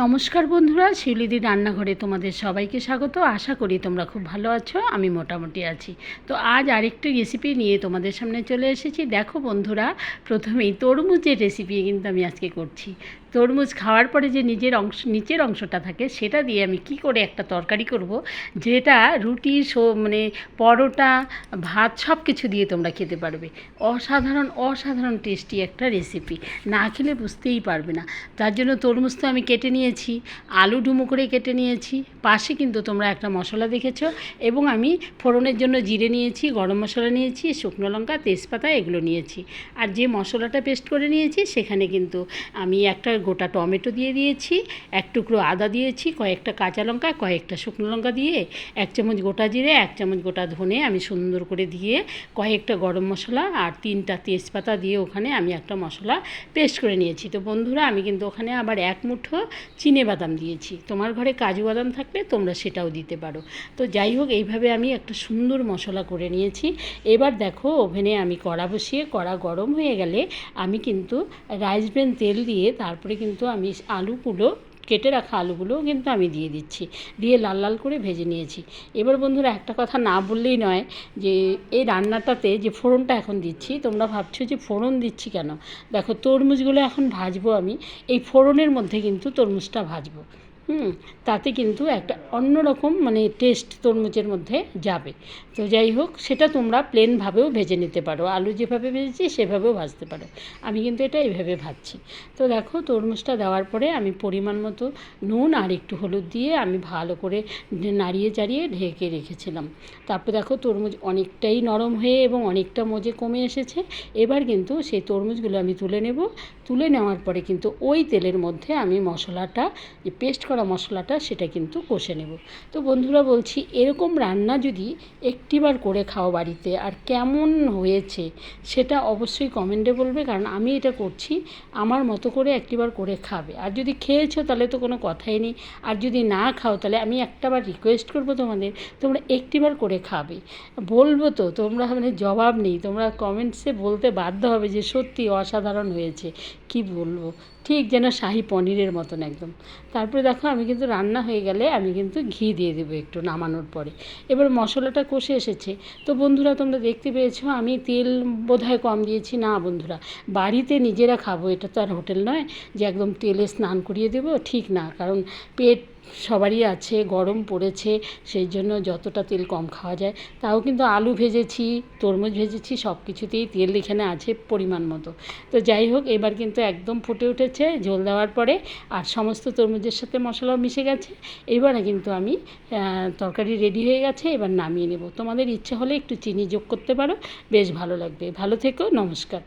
নমস্কার বন্ধুরা শিউলিদি রান্নাঘরে তোমাদের সবাইকে স্বাগত। আশা করি তোমরা খুব ভালো আছো, আমি মোটামুটি আছি। তো আজ আরেকটি রেসিপি নিয়ে তোমাদের সামনে চলে এসেছি। দেখো বন্ধুরা, প্রথমেই তরমুজের রেসিপি কিন্তু আমি আজকে করছি। তরমুজ খাওয়ার পরে যে নিজের অংশ, নিচের অংশটা থাকে, সেটা দিয়ে আমি কি করে একটা তরকারি করব, যেটা রুটি, সো- মানে পরোটা, ভাত সব কিছু দিয়ে তোমরা খেতে পারবে। অসাধারণ অসাধারণ টেস্টি একটা রেসিপি না খেলে বুঝতেই পারবে না। তার জন্য তরমুজ তো আমি কেটে নিয়েছি, আলু ডুমো করে কেটে নিয়েছি, পাশে কিন্তু তোমরা একটা মশলা দেখেছ এবং আমি ফোড়নের জন্য জিরে নিয়েছি, গরম মশলা নিয়েছি, শুকনো লঙ্কা, তেজপাতা এগুলো নিয়েছি। আর যে মশলাটা পেস্ট করে নিয়েছি সেখানে কিন্তু আমি একটা গোটা টমেটো দিয়ে দিয়েছি, এক টুকরো আদা দিয়েছি, কয়েকটা কাঁচা লঙ্কা, কয়েকটা শুকনো লঙ্কা দিয়ে এক চামচ গোটা জিরে, এক চামচ গোটা ধনে আমি সুন্দর করে দিয়ে কয়েকটা গরম মশলা আর তিনটা তেজপাতা দিয়ে ওখানে আমি একটা মশলা পেস্ট করে নিয়েছি। তো বন্ধুরা, আমি কিন্তু ওখানে আবার এক মুঠো চিনে বাদাম দিয়েছি। তোমার ঘরে কাজু বাদাম থাকলে তোমরা সেটাও দিতে পারো। তো যাই হোক, এইভাবে আমি একটা সুন্দর মশলা করে নিয়েছি। এবার দেখো, ওভেনে আমি কড়া বসিয়ে, কড়া গরম হয়ে গেলে আমি কিন্তু রাইস ব্রেন তেল দিয়ে তারপরে কিন্তু আমি আলুগুলো কেটে রাখা আলুগুলোও কিন্তু আমি দিয়ে দিচ্ছি। দিয়ে লাল লাল করে ভেজে নিয়েছি। এবার বন্ধুরা একটা কথা না বললেই নয় যে, এই রান্নাটাতে যে ফোড়নটা এখন দিচ্ছি, তোমরা ভাবছ যে ফোড়ন দিচ্ছি কেন? দেখো, তরমুজগুলো এখন ভাজবো আমি। এই ফোড়নের মধ্যে কিন্তু তরমুজটা ভাজবো। হুম, তাতে কিন্তু একটা অন্যরকম মানে টেস্ট তরমুজের মধ্যে যাবে। তো যাই হোক, সেটা তোমরা প্লেনভাবেও ভেজে নিতে পারো। আলু যেভাবে ভেজেছি, সেভাবেও ভাজতে পারো। আমি কিন্তু এটা এইভাবে ভাজছি। তো দেখো, তরমুজটা দেওয়ার পরে আমি পরিমাণ মতো নুন আর একটু হলুদ দিয়ে আমি ভালো করে নাড়িয়ে চাড়িয়ে ঢেকে রেখেছিলাম। তারপর দেখো, তরমুজ অনেকটাই নরম হয়ে এবং অনেকটা মজে কমে এসেছে। এবার কিন্তু সেই তরমুজগুলো আমি তুলে নেব। তুলে নেওয়ার পরে কিন্তু ওই তেলের মধ্যে আমি মশলাটা পেস্ট করা মশলাটা সেটা কিন্তু কষে নেব। তো বন্ধুরা বলছি, এরকম রান্না যদি একটিবার করে খাও বাড়িতে আর কেমন হয়েছে সেটা অবশ্যই কমেন্টে বলবে, কারণ আমি এটা করছি, আমার মতো করে একটিবার করে খাবে। আর যদি খেয়েছো তাহলে তো কোনো কথাই নেই, আর যদি না খাও তাহলে আমি একটাবার রিকোয়েস্ট করব তোমাদের, তোমরা একটিবার করে খাবে। বলব তো, তোমরা মানে জবাব নেই, তোমরা কমেন্টসে বলতে বাধ্য হবে যে সত্যি অসাধারণ হয়েছে, কি বলব? ঠিক যেন শাহি পনিরের মতন একদম। তারপরে দেখো আমি কিন্তু রান্না হয়ে গেলে আমি কিন্তু ঘি দিয়ে দেবো একটু নামানোর পরে। এবার মশলাটা কষে এসেছে। তো বন্ধুরা, তোমরা দেখতে পেয়েছ আমি তেল বোধহয় কম দিয়েছি। না বন্ধুরা, বাড়িতে নিজেরা খাব, এটা তো আর হোটেল নয় যে একদম তেলে স্নান করিয়ে দেবো, ঠিক না। কারণ পেট সবারই আছে, গরম পড়েছে, সেই জন্য যতটা তেল কম খাওয়া যায়। তাও কিন্তু আলু ভেজেছি, তরমুজ ভেজেছি, সব কিছুতেই তেল এখানে আছে পরিমাণ মতো। তো যাই হোক, এবার কিন্তু একদম ফুটে উঠেছে ঝোল দেওয়ার পরে, আর সমস্ত তরমুজের সাথে মশলাও মিশে গেছে। এবারে কিন্তু আমি তরকারি রেডি হয়ে গেছে, এবার নামিয়ে নেব। তোমাদের ইচ্ছে হলে একটু চিনি যোগ করতে পারো, বেশ ভালো লাগবে। ভালো থেকো, নমস্কার।